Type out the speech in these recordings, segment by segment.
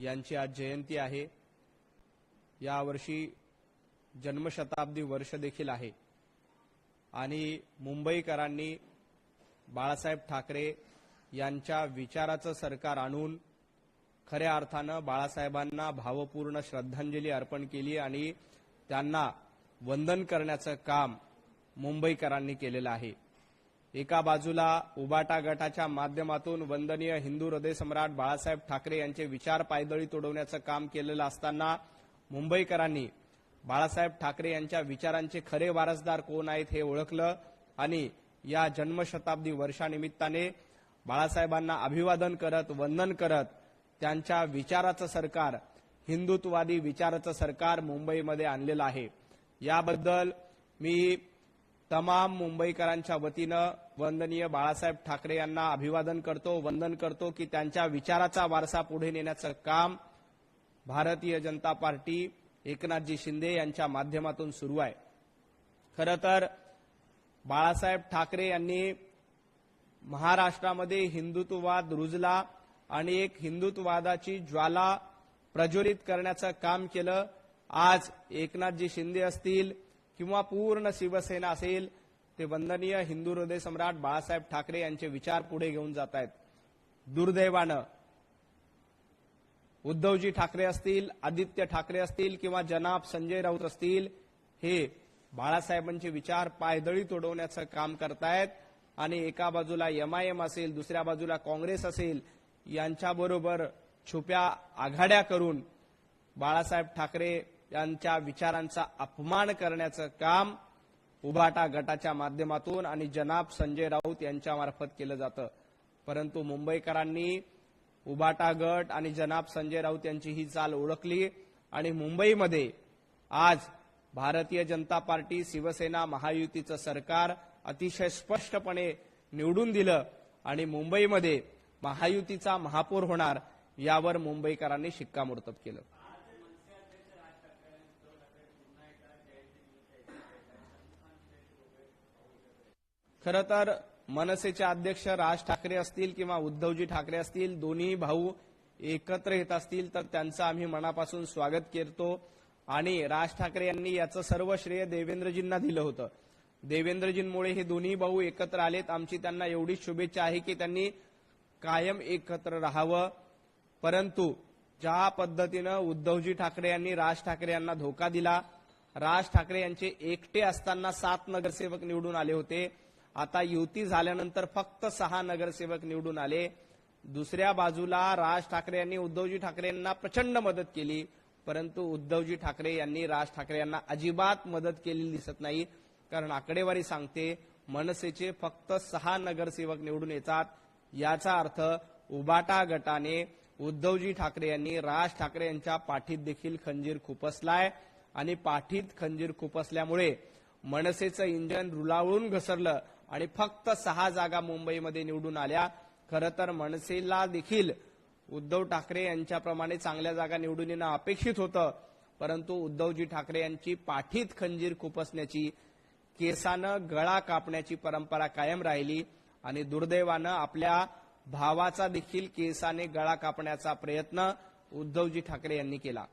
यांची आज जयंती आहे. यावर्षी जन्मशताब्दी वर्ष देखील आहे. आणि मुंबईकरांनी बाळासाहेब ठाकरे यांच्या विचाराचं सरकार आणून खऱ्या अर्थानं बाळासाहेबांना भावपूर्ण श्रद्धांजली अर्पण केली आणि त्यांना वंदन करण्याचं काम मुंबईकरांनी केलेलं आहे. एका बाजूला उबाटा गटाच्या माध्यमातून वंदनीय हिंदू हृदय सम्राट बाळासाहेब ठाकरे यांचे विचार पायदळी तोडवण्याचं काम केलेलं असताना मुंबईकरांनी बाळासाहेब ठाकरे यांच्या विचारांचे खरे वारसदार कोण आहेत हे ओळखलं आणि या जन्मशताब्दी वर्षानिमित्ताने बाळासाहेबांना अभिवादन करत वंदन करत त्यांच्या विचाराचं सरकार हिंदुत्ववादी विचाराचं सरकार मुंबईमध्ये आणलेलं आहे. याबद्दल मी तमाम मुंबईकरांच्या वतीनं वंदनीय बाळासाहेब ठाकरे यांना अभिवादन करतो वंदन करतो की त्यांच्या विचाराचा वारसा पुढे नेण्याचं काम भारतीय जनता पार्टी एकनाथजी शिंदे यांच्या माध्यमातून सुरू आहे. खरं तर बाळासाहेब ठाकरे यांनी महाराष्ट्रामध्ये हिंदुत्ववाद रुजला आणि एक हिंदुत्ववादाची ज्वाला प्रज्वलित करण्याचं काम केलं. आज एकनाथजी शिंदे असतील किंवा पूर्ण शिवसेना असेल ते वंदनीय हिंदू हृदय सम्राट बाळासाहेब ठाकरे यांचे विचार पुढे घेऊन जात आहेत दुर्दैवानं उद्धवजी ठाकरे असतील आदित्य ठाकरे असतील किंवा जनाब संजय राऊत असतील हे बाळासाहेबांचे विचार पायदळी तोडवण्याचं काम करतायत आणि एका बाजूला एमआयएम असेल दुसऱ्या बाजूला काँग्रेस असेल यांच्याबरोबर छुप्या आघाड्या करून बाळासाहेब ठाकरे यांच्या विचारांचा अपमान करण्याचं काम उभाटा गटाच्या माध्यमातून आणि जनाब संजय राऊत यांच्यामार्फत केलं जातं. परंतु मुंबईकरांनी उभाटा गट आणि जनाब संजय राऊत यांची ही चाल ओळखली आणि मुंबईमध्ये आज भारतीय जनता पार्टी शिवसेना महायुतीचं सरकार अतिशय स्पष्टपणे निवडून दिलं आणि मुंबईमध्ये महायुतीचा महापौर होणार यावर मुंबईकरांनी शिक्कामोर्तब केलं. खरं तर मनसेचे अध्यक्ष राज ठाकरे असतील किंवा उद्धवजी ठाकरे असतील दोन्ही भाऊ एकत्र येत असतील तर त्यांचं आम्ही मनापासून स्वागत करतो. आणि राज ठाकरे यांनी याचं सर्व श्रेय देवेंद्रजींना दिलं होतं. देवेंद्रजींमुळे हे दोन्ही भाऊ एकत्र आलेत. आमची त्यांना एवढी शुभेच्छा आहे की त्यांनी कायम एकत्र राहावं. परंतु ज्या पद्धतीनं उद्धवजी ठाकरे यांनी राज ठाकरे यांना धोका दिला राज ठाकरे यांचे एकटे असताना सात नगरसेवक निवडून आले होते. आता युती झाल्यानंतर फक्त सहा नगरसेवक निवडून आले. दुसऱ्या बाजूला राज ठाकरे यांनी उद्धवजी ठाकरे यांना प्रचंड मदत केली. परंतु उद्धवजी ठाकरे यांनी राज ठाकरे यांना अजिबात मदत केलेली दिसत नाही. कारण आकडेवारी सांगते मनसेचे फक्त सहा नगरसेवक निवडून येतात. याचा अर्थ उबाटा गटाने उद्धवजी ठाकरे यांनी राज ठाकरे यांच्या पाठीत देखील खंजीर खुपसलाय आणि पाठीत खंजीर खुपसल्यामुळे मनसेचं इंजन रुलावून घसरलं. आणि फक्त सहा जागा मुंबईमध्ये निवडून आल्या. खरं तर मनसेला देखील उद्धव ठाकरे यांच्याप्रमाणे चांगल्या जागा निवडून येणं अपेक्षित होतं. परंतु उद्धवजी ठाकरे यांची पाठीत खंजीर खुपसण्याची केसानं गळा कापण्याची परंपरा कायम राहिली आणि दुर्दैवानं आपल्या भावाचा देखील केसाने गळा कापण्याचा प्रयत्न उद्धवजी ठाकरे यांनी केला.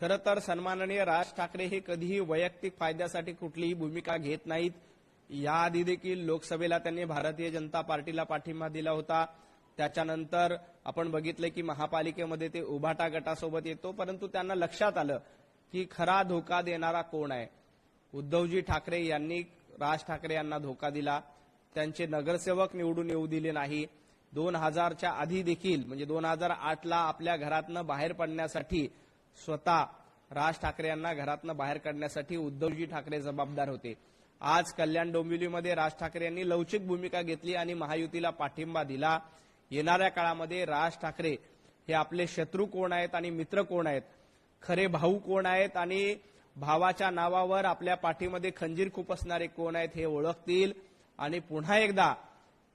खरं तर सन्माननीय राज ठाकरे हे कधीही वैयक्तिक फायद्यासाठी कुठलीही भूमिका घेत नाहीत. याआधी देखील लोकसभेला त्यांनी भारतीय जनता पार्टीला पाठिंबा दिला होता. त्याच्यानंतर आपण बघितलं की महापालिकेमध्ये ते उभाटा गटासोबत येतो परंतु त्यांना लक्षात आलं की खरा धोका देणारा कोण आहे? उद्धवजी ठाकरे यांनी राज ठाकरे यांना धोका दिला. त्यांचे नगरसेवक निवडून येऊ दिले नाही. दोन हजारच्या आधी देखील म्हणजे दोन हजार आठला आपल्या घरातनं बाहेर पडण्यासाठी स्वतः राज ठाकरे यांना घरातनं बाहेर काढण्यासाठी उद्धवजी ठाकरे जबाबदार होते. आज कल्याण डोंबिवलीमध्ये राज ठाकरे यांनी लवचिक भूमिका घेतली आणि महायुतीला पाठिंबा दिला. येणाऱ्या काळामध्ये राज ठाकरे हे आपले शत्रू कोण आहेत आणि मित्र कोण आहेत? खरे भाऊ कोण आहेत आणि भावाच्या नावावर आपल्या पाठीमध्ये खंजीर खुपसणारे कोण आहेत हे ओळखतील. आणि पुन्हा एकदा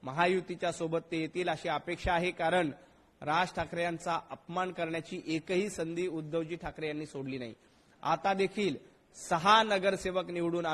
महायुतीच्या सोबत ते येतील अशी अपेक्षा आहे कारण राज ठाकरे यांचा अपमान करण्याची एकही संधी उद्धवजी ठाकरे यांनी सोडली नाही. आता देखील सहा नगरसेवक निवडून